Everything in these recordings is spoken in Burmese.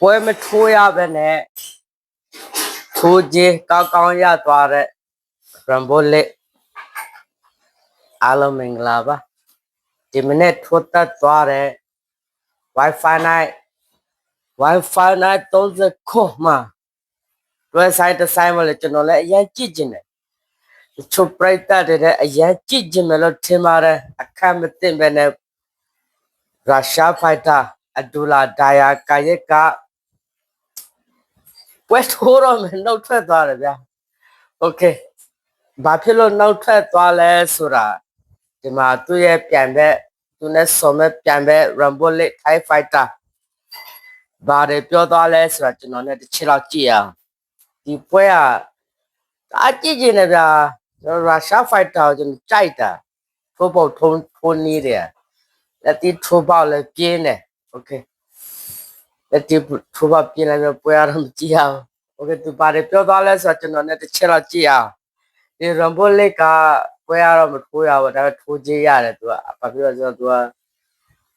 ပွဲမထိုးရပဲနဲ့ထိုးကြီးကောင်းကောင်းရသွားတဲ့ Rambo လေးအားလုံးမင်္ဂလာပါဒီမနေ့ထိုးတက်သွားတဲ့ Wi-Fi နဲ့ Wi-Fi နဲ့30ခုမှတွဲဆိုင်တစ်ဆိုင်မလဲကျွန်တော်လည်းအရင်ကြည့်ကျင်တယ်ချုပ်ပရိသတ်တွေလည်းအရင်ကြည့်ကျင်မယ်လို့ထင်ပါတယ်အခက်မသိမ့်ပဲနဲ့ရုရှားဖိုက်တာအဒူလာဒါယာကာယက်ကပွဲထိုးတော့မယ်နှုတ်ထွက်သွားတယ်ဗျာโอเคဘာဖြစ်လို့နှုတ်ထွက်သွားလဲဆိုတာဒီမှာသူ့ရဲ့ပြန်ဘက်သူနဲ့ဆုံမဲ့ပြန်ဘက် Rumble League Thai Fighter ဘာတွေပြောသွားလဲဆိုတာကျွန်တော်နဲ့တစ်ချက်တော့ကြည့်အောင်ဒီပွဲကအကြည့်ကျင်နေဗျာကျွန်တော်ရုရှား fighter ကိုကျွန်တော်ကြိုက်တာထိုးပေါက်ထုံးထိုးနေတယ်လက်တီထိုးပေါက်လည်းပြင်းတယ်โอเคလက်တီထိုးပါပြင်လိုက်တော့ပွဲရတော့မကြည့်ရအောင်โอเคသူပါတယ်ပြောသွားလဲဆိုတော့ကျွန်တော်နဲ့တစ်ချက်တော့ကြည့်အောင်ဒီရမ်ဘိုလစ်ကပွဲရတော့မထိုးရဘူးဒါပေမဲ့ထိုးကြည့်ရတယ်သူကဘာဖြစ်လို့ဆိုတော့သူက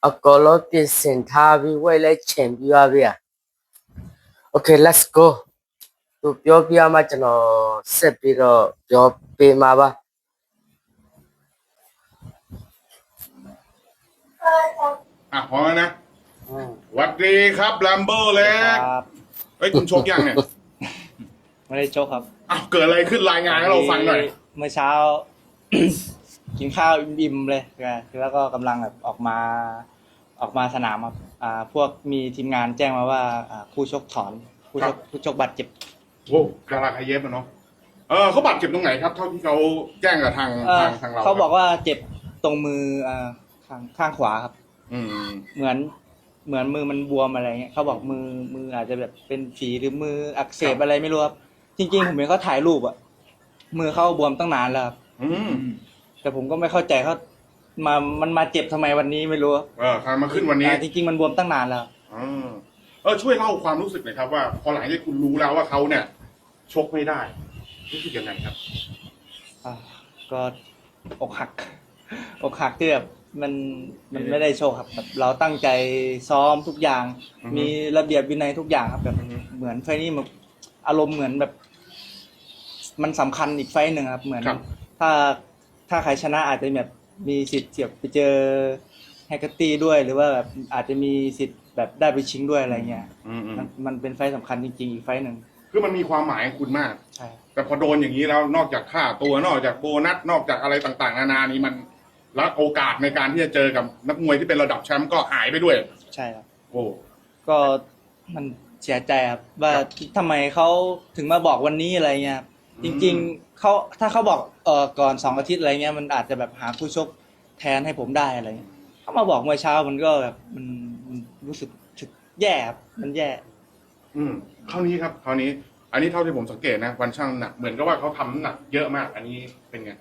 အကောလုံးပြင်ဆင်ထားပြီးဝိတ်လိုက်ချင်ပြီးသွားပြီอ่ะ Okay let's go သူပြောပြမှကျွန်တော်ဆက်ပြီးတော့ပြောပေးမှာပါอ่ะพอนะอืมวัสดีครับลรมเบ์เล็กครับ เฮ้ย คุณโชคยังเนี่ย ไม่ได้โชคครับอ้าว เกิดอะไรขึ้นรายงานให้เราฟังหน่อย เมื่อเช้า กินข้าวอิ่มๆเลย แล้วก็กำลังแบบออกมา ออกมาสนามครับ อ่า พวกมีทีมงานแจ้งมาว่าอ่าคู่ชกถอน คู่ชกคู่ชกบาดเจ็บโอ้คาราคาเยฟอะเนาะเออเขาบาดเจ็บตรงไหนครับเท่าที่เขาแจ้งกับทาง่ทางทางเราเขาบอกว่าเจ็บตรงมืออ่าข้างข้างขวาครับ อืมเหมือนเหมือนมือมันบวมอะไรเงี้ยเขาบอกมือมืออาจจะแบบเป็นฝีหรือมืออักเสบอะไรไม่รู้ครับจริง ๆ ผมเห็นเขาถ่ายรูปอะมือเขาบวมตั้งนานแล้วครับแต่ผมก็ไม่เข้าใจเขามามันมาเจ็บทำไมวันนี้ไม่รู้เออครมาขึ้นวันนี้จริง ๆมันบวมตั้งนานแล้วอเออช่วยเล่าความรู้สึกหน่อยครับว่าพอหลังจากคุณรู้แล้วว่าเขาเนี่ย ชกไม่ได้รู้สึกยังไงครับ อ่า ก็อกหัก อกหักที่แบบมันมันไม่ได้โชคครับแบบเราตั้งใจซ้อมทุกอย่าง มีระเบียบวินัยทุกอย่างครับแบบเหมือนไฟนี้มันอารมณ์เหมือนแบบ มันสำคัญอีกไฟหนึ่งครับ เหมือนถ้าถ้าใครชนะอาจจะแบบ มีสิทธิ์เสียบไปเจอแฮกเอร์ตี้ด้วย หรือว่าแบบอาจจะมีสิทธิ์แบบได้ไปชิงด้วยอะไรเงี้ยมันมันเป็นไฟสํสำคัญจริงๆอีกไฟหนึ่งคือมันมีความหมายคุณมากใช่ แต่พอโดนอย่างนี้แล้วนอกจากค่าตัวนอกจากโบนัสนอกจากอะไรต่างๆนานานี้มันแล้วโอกาสในการที่จะเจอกับนักมวยที่เป็นระดับแชมป์ก็หายไปด้วย ใช่ครับโอ้ก็มันเสียใจครับว่าทำไมเขาถึงมาบอกวันนี้อะไรเงี้ยจริงๆเขาถ้าเขาบอกเออก่อนสองอาทิตย์อะไรเงี้ยมันอาจจะแบบหาคู่ชกแทนให้ผมได้อะไรเงี้ยเขามาบอกเมื่อเช้ามันก็แบบมันรู้สึกแย่ครับมันแย่อืมคราวนี้ครับ คราวนี้อันนี้เท่าที่ผมสังเกตนะ วันช่างหนักเหมือนกับว่าเขาทำหนักเยอะมากอันนี้เป็นไง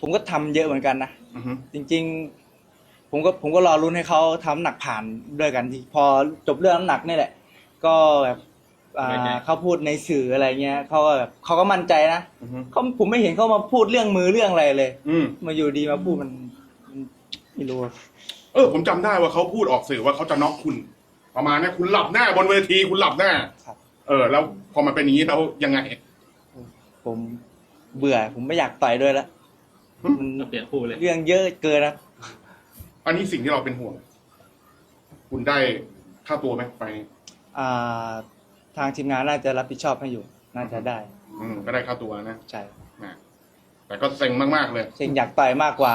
ผมก็ทำเยอะเหมือนกันนะออจริง ๆ ผมก็ผมก็รอรุ้นให้เขาทำหนักผ่านด้วยกันที่ พอจบเรื่องน้ำหนักนี่แหละ ก็แบบอ่าเขาพูดในสื่ออะไรเงี้ย เขาก็แบบเขาก็มั่นใจนะเขาผมไม่เห็นเขามาพูดเรื่องมือเรื่องอะไรเลย อืมาอยู่ดีมาพูดมันไม่รู้ เออ ผมจำได้ว่าเขาพูดออกสื่อว่าเขาจะน็อกคุณ ประมาณนี้คุณหลับแน่บนเวทีคุณหลับแน่ครับ เออ แล้วพอมันเป็นอย่างนี้แล้วยังไง ผมเบื่อ ผมไม่อยากต่อยด้วยแล้วมันเปลี่ยนคู่เลย เรื่องเยอะเกินนะอันนี้สิ่งที่เราเป็นห่วง คุณได้ค่าตัวไหมไปอ่า ทางทีมงานน่าจะรับผิดชอบให้อยู่ น่าจะได้ อืมก็ได้ค่าตัวนะ ใช่แต่ก็เซ็งมากๆเลย เซ็งอยากต่อยมากกว่า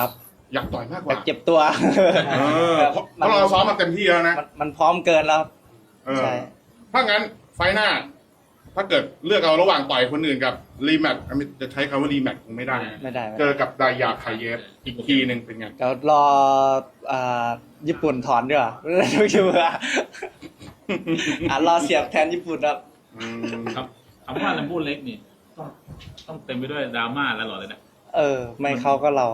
อยากต่อยมากกว่า เจ็บตัวเพราะเราซ้อมมาเต็มที่แล้วนะมันพร้อมเกินแล้วเใช่ ถ้างั้นไฟหน้าถ้าเกิดเลือกเอาระหว่างต่อยคนอื่นกับรีแมทจะใช้คำว่ารีแมทคงไม่ได้ไม่ได้ เจอกับดายาคาเยฟอีกทีหนึ่งเป็นไงเดี๋ยวรอญี่ปุ่นถอนดีกว่าทไกทีว่าอ่ะรอเสียบแทนญี่ปุ่นครับอครับอำว่าลำพูเล็กนี่ ต้องต้องเต็มไปด้วยดราม่าและหลอเลยนะเออไม่เขาก็เรา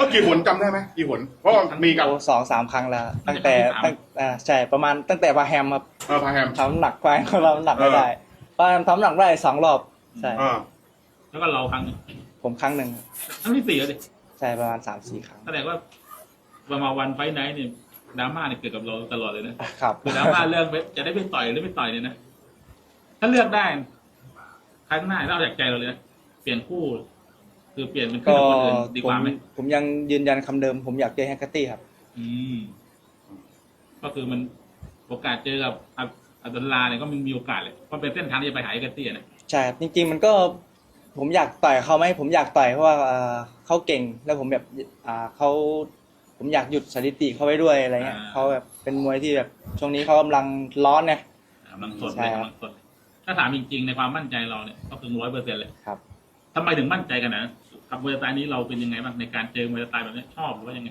ก็กี่หนจำได้ไหมกี่หนเพราะมีกับสองสามครั้งแล้วตั้งแต่ตั้งอ่าใช่ประมาณ ตั้งแต่พาแฮมครับเออพาแฮมทำหนักไปของเราหนักไม่ได้พาแฮมทำหนักได้สองรอบใช่แล้วก็เราครั้งหนึ่งผมครั้งหนึ่งครั้งที่สี่เลยดใช่ประมาณสามสี่ครั้งแสดงว่าประมาณวันไฟไนท์เนี่ยดราม่าเนี่ยเกิดกับเราตลอดเลยนะครับดราม่าเรื่องจะได้ไปต่อยหรือไม่ต่อยเนี่ยนะถ้าเลือกได้ ครั้งหน้าเราอยากใจเราเลยนะเปลี่ยนคู่คือเปลี่ยนเป็นก็คนอื่นดีกมว่าไหมผมยังยืนยันคำเดิม ผมอยากเจอแฮงกอตตี้ครับ อืม ก็คือมันโอกาสเจอกับอับดุลลาเนี่ยก็มีมีโอกาสเลยเพราะเป็นเส้นทางที่จะไปหาแเอเกตี้นะใช่ครับจริงๆมันก็ ผมอยากต่อยเขาไหมผมอยากต่อยเพราะว่าเขาเก่งแล้วผมแบบอ่าเขาผมอยากหยุดสถิติเขาไว้ด้วยอะไรเงี้ยเขาแบบเป็นมวยที่แบบช่วงนี้เขากำลังร้อนไงี่ยกำลังสดเลใช่ยกำลังสดถ้าถามจริงๆในความมั่นใจเราเนี่ยก็ถึงร้อยเปอร์เซ็นต์เลยครับทำไมถึงมั่นใจกันนะับมวยสไตล์นี้เราเป็นยังไงบ้างในการเจอมวยสไตล์แบบนี้ชอบหรือว่ายังไง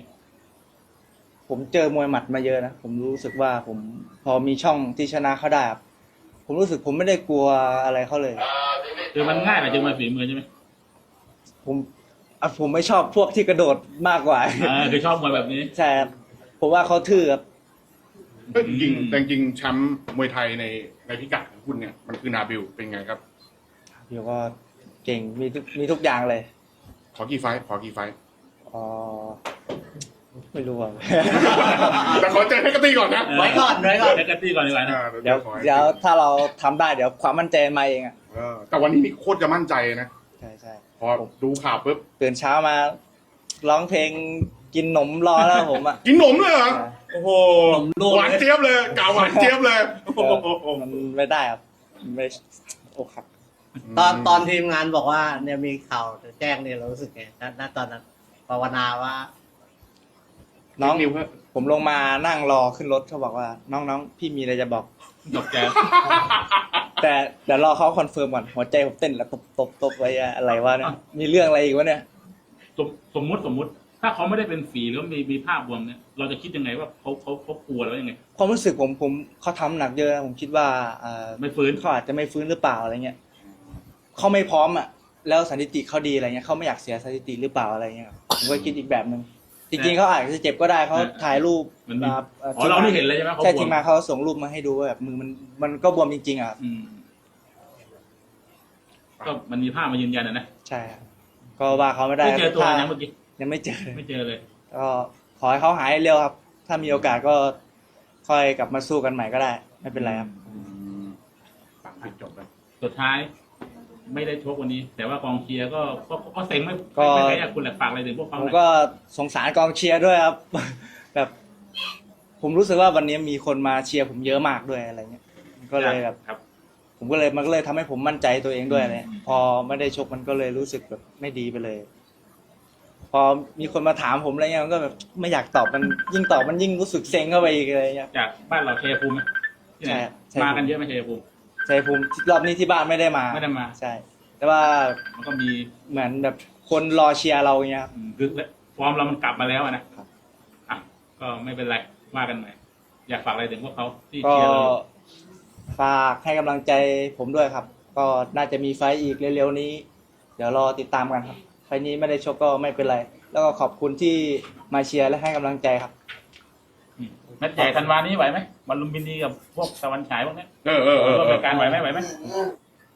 ผมเจอมวยหมัดมาเยอะนะผมรู้สึกว่าผมพอมีช่องที่ชนะเขาได้ผมรู้สึกผมไม่ได้กลัวอะไรเขาเลยคือมันง่ายไว่เจอมวยฝีมือใช่ไหม ผมอ่ะผมไม่ชอบพวกที่กระโดดมากกว่า อ่าคือชอบมวยแบบนี้ใช่รผมว่าเขาทื่อครับจริงแต่จริงแชมป์มวยไทยในในพิกัดของคุณเนี่ยมันคือนาบิลเป็นไงครับเดี๋ยวก็เก่งมีทุกมีทุกอย่างเลยขอกี่ไฟขอกี่ไฟออไม่รู้อ่ะแต่ขอเจอเพ็รกตีก่อนนะไว้ก่อนไว้ก่อนเพ็๋กตี้ก่อนดีกว่านะเดี๋ยวเดี๋ยวถ้าเราทำได้เดี๋ยวความมั่นใจมาเองอ่ะแต่วันนี้นี่โคตรจะมั่นใจนะใช่ใช่พอดูข่าวปุ๊บตื่นเช้ามาร้องเพลงกินหนมรอแล้วผมอ่ะกินหนมเลยเหรอโอ้โหหนมหวานเจี๊ยบเลยกล่าวหวานเจี๊ยบเลยมันไม่ได้ครับไม่โอกคับตอนตอนทีมงานบอกว่าเนี่ยมีข่าวจะแจ้งเนี่ยเรารู้สึกไง ณ ตอนนั้นภาวนาว่า น้องผมลงมานั่งรอขึ้นรถเขาบอกว่าน้องน้องพี่มีอะไรจะบอกบอกแกแต่เดี๋ยวรอเขาคอนเฟิร์มก่อนหัวใจผมเต้นแล้วตบตบตบไว้อะไรวะเนี่ย มีเรื่องอะไรอีกวะเนี่ย สมสมมติสมมติ ถ้าเขาไม่ได้เป็นฝีหรือมีมีภาพบวมเนี่ย เราจะคิดยังไงว่าเขาเขาเขากลัวแล้วยังไง ความรู้สึกผมผมเขาทำหนักเยอะนะผมคิดว่าอ่ไม่ฟื้นเขาอาจจะไม่ฟื้นหรือเปล่าอะไรเงี้ยเขาไม่พร้อมอ่ะแล้วสถิติเขาดีอะไรเงี้ยเขาไม่อยากเสียสถิติหรือเปล่าอะไรเงี้ยผมก็คิดอีกแบบหนึ่งจริง ๆเขาอาจจะเจ็บก็ได้เขาถ่ายรูปมาอ๋อเราได้เห็นเลยใช่ไหมเขาใช่ทีมมาเขาส่งรูปมาให้ดูว่าแบบ มือมันมันก็บวมจริง ๆอ่ะก็มันมีภาพมายืนยันะนะใช่บก็ว่าเขาไม่ได้เจอตัวนงเมื่อกี้ยังไม่เจอ ไม่เจอเลยก็ขอให้เขาหายเร็วครับ ถ้ามีโอกาสก็ค่อยกลับมาสู้กันใหม่ก็ได้ ไม่เป็นไรครับปกจบแลสุดท้ายไม่ได้ชกวันนี้ แต่ว่ากองเชียร์ก็ก็เซ็งไม่ก็ไม่ได้กคุณแหลกปากอะไรถึงพวกผเขามก็สงสารกองเชียร์ด้วยครับ แบบ ผมรู้สึกว่าวันนี้มีคนมาเชียร์ผมเยอะมากด้วยอะไรเงี้ยก็เลยแบบผมก็เลยมันก็เลยทำให้ผมมั่นใจตัวเองด้วยเลยพอไม่ได้ชกมันก็เลยรู้สึกแบบไม่ดีไปเลย พอมีคนมาถามผมอะไรเงี้ยมันก็แบบไม่อยากตอบมันยิ่งตอบมันยิ่งรู้สึกเซ็งเข้าไปอีกเลยเงี้ยจากบ้านเราเชียร์ภูมิที่ไหนใช่มากันเยอะไหมเชียร์ภูมิชัยภูมิรอบนี้ที่บ้านไม่ได้มาไม่ได้มาใช่แต่ว่ามันก็มีเหมือนแบบ คนรอเชียร์เราเงี้ยคืคอฟอร์มเรามันกลับมาแล้วนะครับอ่ะก็ไม่เป็นไรมากันใหม่ อยากฝากอะไรถึงพวกเขาที่เชียร์เรายฝากให้กำลังใจผมด้วยครับ ก็น่าจะมีไฟอีกเร็วๆนี้เดี๋ยวรอติดตามกันครับไฟนี้ไม่ได้ชกก็ไม่เป็นไร แล้วก็ขอบคุณที่มาเชียร์และให้กำลังใจครับนมดแจใหญ่ธันวานี้ไหวไหมบอลลุมพินีกับพวกตะวันฉายพวกนี้เออเออเออเอรการไหวไหมไหวไหม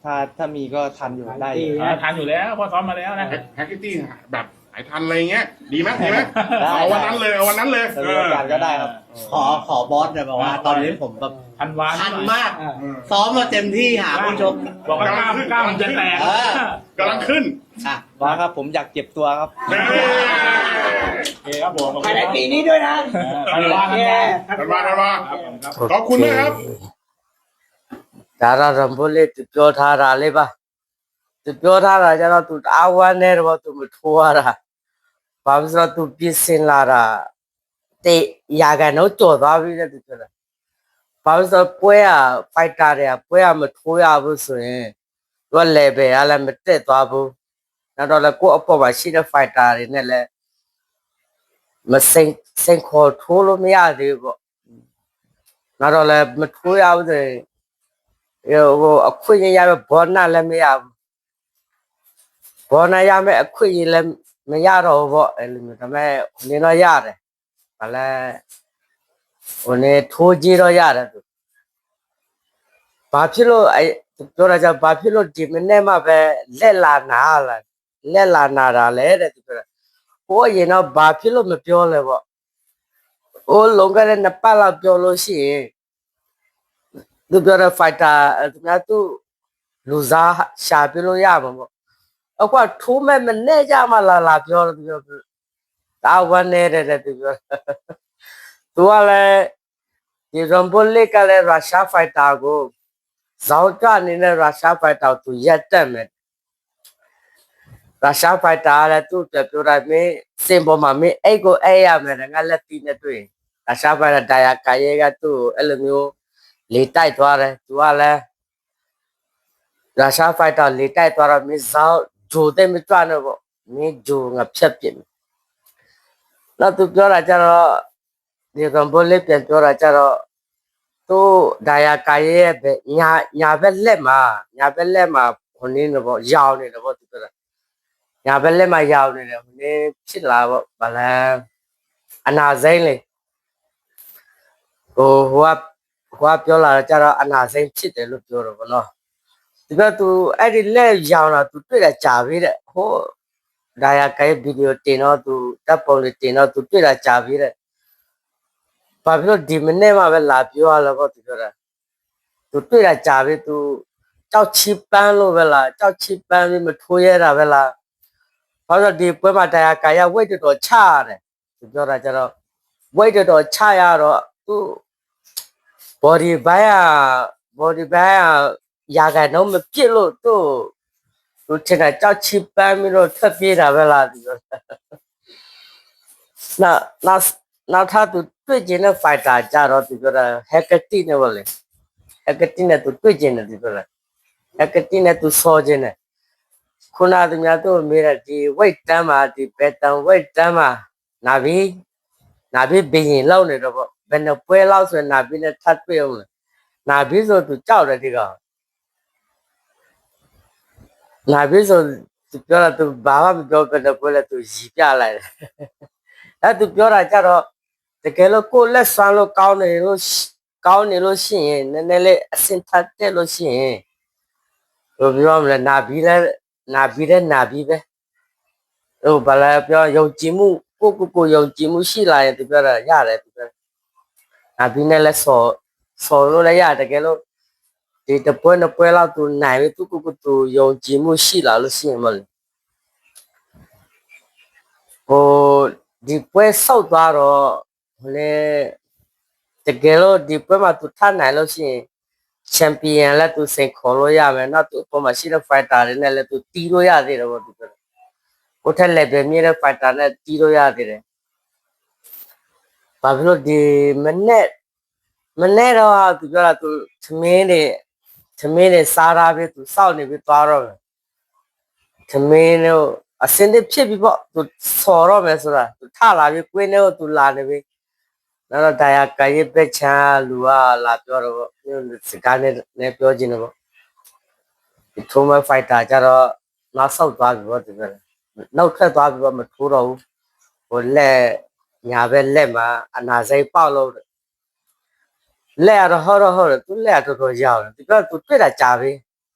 ถ้าถ้ามีก็ทันอยู่ได้ยทันอยู่แล้วพอซ้อมมาแล้วนะแฮกเกตี้แบบหายทันอะไรเงี้ย ดีไหมดีไหมเอาวันนั้นเลยเอาวันนั้นเลยเออกาสก็ได้ครับขอขอบอสเนี่ยบอกว่าตอนนี้ผมแบบทันวานทันมาก ซ้อมมาเต็มที่หาผู้ชมบอกว่ากล้ามกล้ามัจะแตกกำลังขึ้นอ่ะว่าครับผมอยากเก็บตัวครับเคครับผมขอบภาคุยณในครับปีนี้ด้วยนะอ่าธันวาธันวาธันวาธันวาครับผมครับขอบคุณนะครับဒါရရံဘိုလေးသူပြောထားတာလေးပါသူပြောထားတာကျတော့သူတအားဝမ်းနေတော့သူမထိုးရတာဘာဖြစ်လို့သူပြင်ဆင်လာတာတေရာကန်တော့ကြော်သွားပြီတဲ့သူပြောတာဘာဖြစ်လို့ပွဲကဖိုက်တာတွေကပွဲကမထိုးရဘူးဆိုရင်သူက level ကလည်းမတက်သွားဘူးနောက်တော့လည်းကိုယ့်အပေါ်မှာရှိတဲ့ဖိုက်တာတွေနဲ့လည်းမစိန်စိန်ခေါ်ထိုးလို့မရသေးဘူးပေါ့ငါတော့လည်းမထိုးရဘူးဆိုရင်ဟိုအခွင့်အရေးရမယ်ဘောနလည်းမရဘူးဘောနရမယ်အခွင့်အရေးလည်းမရတော့ဘူးပေါ့အဲ့လိုမျိုးဒါပေမဲ့နင်တော့ရတယ်ဘာလဲဟိုနေထိုးကြည့်တော့ရတယ်သူဘာဖြစ်လို့အဲပြောတာကြဘာဖြစ်လို့ဒီမနေ့မှပဲလက်လာနာလားလက်လာနာတာလဲတဲ့သူပြောတာကိုအရင်တော့ဘာဖြစ်လို့မပြောလဲပေါ့ဟိုလုံခဲ့တဲ့နှစ်ပတ်လောက်ပြောလို့ရှိရင်သူပြောတဲ့ fighter သူများသူလူစားရှာပြလို့ရမှာပေါ့အခုကထိုးမဲ့မနဲ့ကြမှလာလာပြောလို့ပြောဒါဝမ်းနေတယ်တဲ့သူပြောသူကလည်းဒီရန်ပိုလစ်ကလည်းရုရှား fighter ကိုဇောက်ကအနေနဲ့ရုရှား fighter သူရက်တက်မယ်ရုရှားဖိုက်တာလည်းသူ့အတွက်ပြောတာမင်းစင်ပေါ်မှာမင်းအဲ့ကိုအဲ့ရမယ်ငါလက်တီနဲ့တွေ့ရုရှားဖိုက်တာဒါရကာရဲကသူ့ကိုအဲ့လိုမျိုးလေတိုက်သွားတယ်သူကလည်းရုရှားဖိုက်တာလေတိုက်သွားတော့မင်းဇောက်ဂျိုတဲ့မကြွနဲ့ပေါ့မင်းဂျိုငါဖြတ်ပြစ်မယ်နောက်သူပြောတာကျတော့ဒီကံဘိုးလေးပြန်ပြောတာကျတော့သူ့ဒါရကာရဲရဲ့ညာညာဘက်လက်မှာညာဘက်လက်မှာခွနင်းတော့ရောင်နေတော့သူပြောတာညာဘက်လက်မှာရောက်နေတယ်ဟိုနေဖြစ်လာပေါ့ဗလန်အနာစိမ့်လေဟိုဟိုကဟိုကပြောလာတော့ကြတော့အနာစိမ့်ဖြစ်တယ်လို့ပြောတော့ဗောနော်ဒီကသူအဲ့ဒီလက်ရောင်တာ तू တွေ့တာကြာပြီတဲ့ဟိုဒါရကဲဗီဒီယိုတင်တော့ तू တပ်ပုံလေးတင်တော့ तू တွေ့တာကြာပြီတဲ့ဘာဖြစ်လို့ဒီမနေ့မှပဲလာပြောရလဲပေါ့ तू ပြောတာ तू တွေ့တာကြာပြီ तू ကြောက်ချီပန်းလို့ပဲလားကြောက်ချီပန်းပြီးမထိုးရတာပဲလားဘာလို့ဒီပွဲမှာတရားကာယဝိတ်တော်ချရတယ်သူပြောတာကျတော့ဝိတ်တော်ချရတော့သူ body ဘိုင်းอ่ะ body ဘိုင်းอ่ะရာခိုင်နှုန်းမပြစ်လို့သူ့သူထင်တာကြောက်ချစ်ပန်းပြီးတော့ထွက်ပြေးတာပဲလားသူနောက်နောက်နောက်ထပ်သူတွေ့ကျင်တဲ့ fighter ကြတော့သူပြောတာ hectic နဲ့ပေါ့လေ hectic နဲ့သူတွေ့ကျင်တယ်သူပြောတာ hectic နဲ့သူဆော်ကျင်တယ်ခုနသူများတို့မေးတဲ့ဒီ weight တန်းမှာဒီ pattern weight တန်းမှာနာဘီနာဘီဘင်းလောက်နေတော့ပေါ့ဘယ်နှပွဲလောက်ဆိုရင်နာဘီနဲ့ထပ်ပြေအောင်လဲနာဘီဆိုသူကြောက်တယ်ဒီကောင်နာဘီဆိုသူပြောတာသူဘာမှမပြောဘယ်နှပွဲလဲသူရီပြလိုက်တယ်အဲ့သူပြောတာကြတော့တကယ်လို့ကိုယ်လက်ဆွမ်းလို့ကောင်းနေလို့ကောင်းနေလို့ရှိရင်နည်းနည်းလေးအစင်ထပ်တက်လို့ရှိရင်ဘယ်လိုပြောမလဲနာဘီလည်းနာပြီးတဲ့နာပြီးပဲဟိုဘာလဲပြောယုံကြည်မှုကိုကိုကိုယုံကြည်မှုရှိလာရင်သူပြောတာရတယ်သူပြောနာပြီးနဲ့လဲဆော်ဆော်လို့လည်းရတကယ်လို့ဒီတပွဲနှစ်ပွဲလောက်သူနိုင်ပြီသူကိုကိုသူယုံကြည်မှုရှိလာလို့ရှိရင်မလို့ဟိုဒီပွဲဆောက်သွားတော့ဟိုလေတကယ်လို့ဒီပွဲမှာသူထနိုင်လို့ရှိရင်ချန်ပီယံလည်းသူစင်ခေါ်လို့ရမယ်နောက်သူအပေါ်မှာရှိတဲ့ fighter တွေနဲ့လည်းသူတီးလို့ရသေးတယ်ပေါ့သူပြောကိုထက် level မြင့်တဲ့ fighter နဲ့တီးလို့ရသေးတယ်ဘာဖြစ်လို့ဒီမနဲ့မနဲ့တော့သူပြောတာသူသမင်းတွေသမင်းတွေစားတာပဲသူစောက်နေပြီးသွားတော့မယ်သမင်းတို့အစင်းတွေဖြစ်ပြီးပေါ့သူစော်တော့မယ်ဆိုတာသူထလာပြီးကွင်းထဲကိုသူလာနေပြီးနောက်တော့ဒါရကာရေးပက်ချာလူကလာပြောတော့စကားနဲ့နဲ့ပြောခြင်းတော့ဒီထုံးမဖိုက်တာကြတော့နောက်ဆောက်သွားပြီပေါ့ဒီကနောက်ထပ်သွားပြီပေါ့မထိုးတော့ဘူးဟိုလက်ညာဘက်လက်မှာအနာစိတ်ပေါက်လို့လက်ရတော့ဟောတော့ဟောတော့သူလက်တော်တော်ရောက်တယ်ဒီကသူတွေ့တာကြာပြီ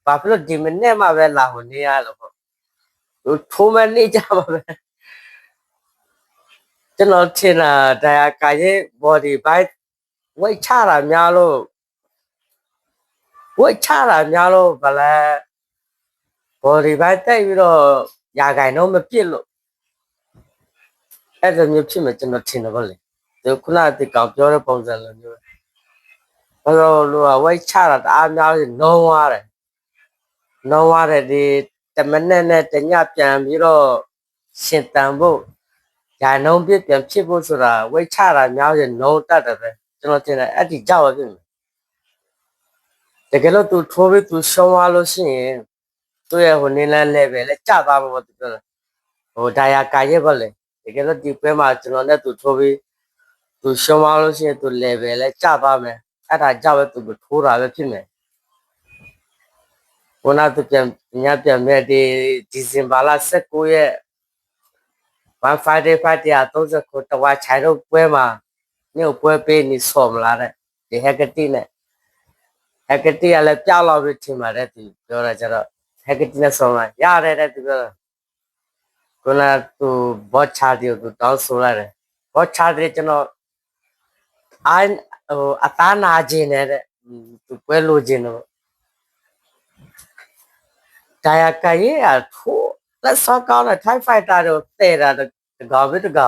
ဘာဖြစ်လို့ဒီမနေ့မှပဲလာဟိုနေရလို့ပေါ့သူထိုးမနေကြပါပဲကျွန်တော်ထင်တာဒါကာရဲ့ body bite ဝိတ်ချတာများလို့ဝိတ်ချတာများလို့ဗလဲ body bite တိုက်ပြီးတော့ရာဂိုင်တော့မပြစ်လို့အဲ့လိုမျိုးဖြစ်မှကျွန်တော်ထင်တယ်ဗောလေဒီခုနကကောင်ပြောတဲ့ပုံစံလိုမျိုးဘာလို့လို့ဝိတ်ချတာတအားများလို့နှောင်းသွားတယ်နှောင်းသွားတယ်ဒီတမနဲ့နဲ့တညပြန်ပြီးတော့ရှင်တန်ဖို့ဓာနှုံးပြပြန်ဖြစ်ဖို့ဆိုတာဝိတ်ချတာများရင်နှုံးတတ်တယ်ပဲကျွန်တော်ထင်တယ်အဲ့ဒီကြောက်ရပြင်မယ်တကယ်လို့ तू ထိုးပြီး तू ရှုံးသွားလို့ရှိရင်သူ့ရဲ့ဟိုနင်းလန်း level လဲကျသွားမှာပေါ့သူပြောတယ်ဟိုဒါယာကာရဲ့ပေါ့လေတကယ်လို့ဒီပွဲမှာကျွန်တော်နဲ့ तू ထိုးပြီး तू ရှုံးသွားလို့ရှိရင် तू level လဲကျသွားမယ်အဲ့ဒါကြောက်ပဲ तू ထိုးတာပဲဖြစ်မယ်ခုနကပြန်ညပြန်မဲ့ဒီဒီဇင်ဘာလ16ရက်1 Friday Friday 30ခုတဝါခြိုင်တော့ပွဲမှာညို့ပွဲပေးနေဆော်မလားတဲ့ဒီဟက်ကတိနဲ့ဟက်ကတိကလည်းပြောက်လောက်ပြီးထင်ပါတယ်သူပြောတာကျတော့ဟက်ကတိနဲ့ဆော်မလားရတယ်တဲ့သူပြောတာခုနကသူဘော့ချာတီကိုသူတောင်းဆိုလိုက်တယ်ဘော့ချာတီကျွန်တော်အာဟိုအသားနာခြင်းနဲ့တဲ့သူပွဲလိုခြင်းတော့ဒါရကရဲ့အထိုးလက်ဆော့ကောင်းတဲ့ Thai Fighter တို့တဲ့တာတကာပဲတကာ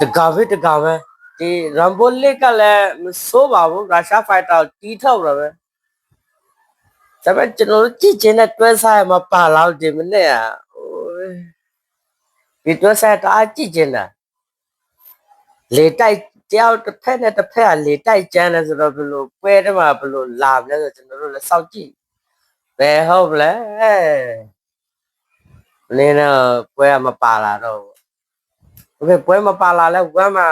တကာပဲတကာပဲဒီ Rumble League ကလည်းမဆိုးပါဘူး Russia Fighter တီးထောက်တာပဲဒါပေမဲ့ကျွန်တော်တို့ကြည့်ချင်းနဲ့တွဲစားရမှာပါလောက်ဒီမနေ့อ่ะဒီတွဲစားတာကြည့်ချင်းတာလေတိုက်တယောက်တစ်ဖက်နဲ့တစ်ဖက်ကလေတိုက်ကြမ်းလဲဆိုတော့ဘလို့ပွဲတမှာဘလို့လာလဲဆိုတော့ကျွန်တော်တို့လည်းစောင့်ကြည့်ဘယ်ဟုတ်လဲလင်းတော့ပွဲကမပါလာတော့ဘူးဒါပေမဲ့ပွဲမပါလာလဲဝမ်းမှာ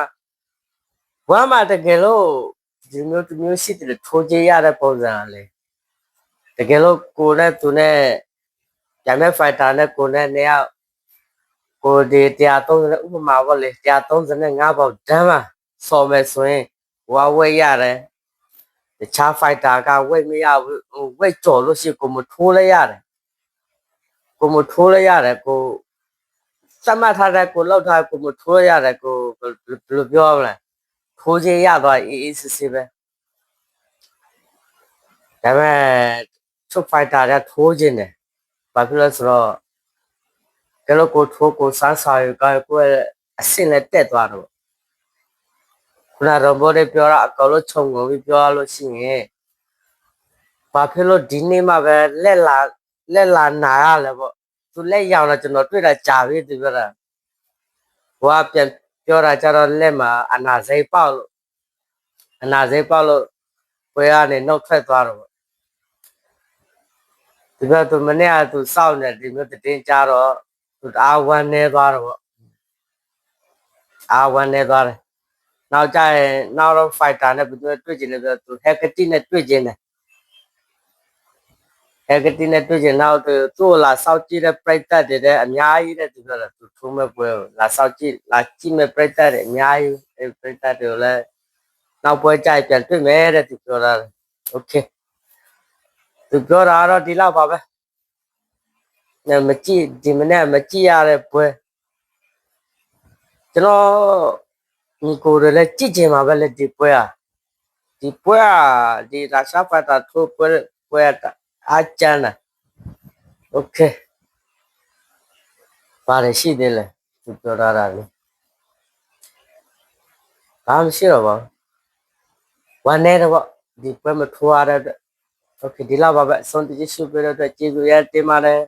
ဝမ်းမှာတကယ်လို့ဒီမျိုးဒီမျိုးရှိတယ်ထိုးကြရတဲ့ပုံစံလေတကယ်လို့ကိုယ်နဲ့သူနဲ့ဂျမ်မဲ့ဖိုက်တာနဲ့ကိုယ်နဲ့နေရကိုဒီ130ဥပမာပေါ့လေ135ပေါက်ဒမ်းပါစော်မယ်ဆိုရင်ဝါဝဲရတယ်တခြားဖိုက်တာကဝိတ်မရဘူးဝိတ်ကျော်လို့ရှိကိုမထိုးလဲရတယ်ကိုမထိုးလိုက်ရတယ်ကိုစမတ်ထားတဲ့ကိုလောက်ထားကိုမထိုးရတယ်ကိုဘယ်လိုပြောရမလဲထိုးခြင်းရသွားအေးအေးဆေးဆေးပဲဒါပေမဲ့ချုပ်ဖိုက်တာကထိုးခြင်းတယ်ဘာဖြစ်လဲဆိုတော့ကဲလို့ကိုထိုးကိုစားစာရကကိုအဆင်နဲ့တက်သွားတော့ခုနရောဘောတွေပြောတာအကောင်လို့ခြုံငုံပြီးပြောရလို့ရှိရင်ဘာဖြစ်လို့ဒီနေ့မှပဲလက်လာလက်လာနာရတယ်ပေါ့သူလက်ရောင်တော့ကျွန်တော်တွေ့တာကြာပြီသူပြောတာဟိုကပြန်ပြောတာကြတော့လက်မှာအနာစိတ်ပေါက်လို့အနာစိတ်ပေါက်လို့ဝဲကနေနှုတ်ထွက်သွားတော့ပေါ့ဒီဘက်သူမနေ့ကသူစောင့်နေဒီမျိုးတည်င်းကြတော့သူတအားဝမ်းနေသွားတော့ပေါ့အားဝမ်းနေသွားတယ်နောက်ကြရင်နောက်တော့ fighter နဲ့ဘယ်သူတွေ့ကျင်လဲဆိုတော့သူ hacker နဲ့တွေ့ကျင်တယ်အဲဂတိနဲ့တွေ့ကျင်တော့သူ့လာစောက်ကြည့်တဲ့ပြိတ္တတွေတဲ့အများကြီးတဲ့သူပြောတာသူထုံးမဲ့ပွဲလာစောက်ကြည့်လာကြည့်မဲ့ပြိတ္တတွေအများကြီးအဲပြိတ္တတွေလည်းနောက်ပွဲကြိုက်ပြန်တွေ့မယ်တဲ့သူပြောတာโอเคသူပြောတာတော့ဒီလောက်ပါပဲနဲ့မကြည့်ဒီမနေ့မကြည့်ရတဲ့ပွဲကျွန်တော်ညီကိုတွေလည်းကြည့်ချင်ပါပဲလေဒီပွဲอ่ะဒီပွဲอ่ะဒီရာရှာဖတ်တာထိုးပွဲပွဲอ่ะအားကျန်းတာโอเคပါတယ်ရှိသေးလဲသူပြောထားတာလေဘာမှရှိတော့ပါဝမ်းနေတော့ဒီပွဲမထွားတဲ့အတွက်โอเคဒီလောက်ပါပဲအဆုံးတကြရှိပြတဲ့အတွက်ကျေးဇူးရတင်ပါတယ်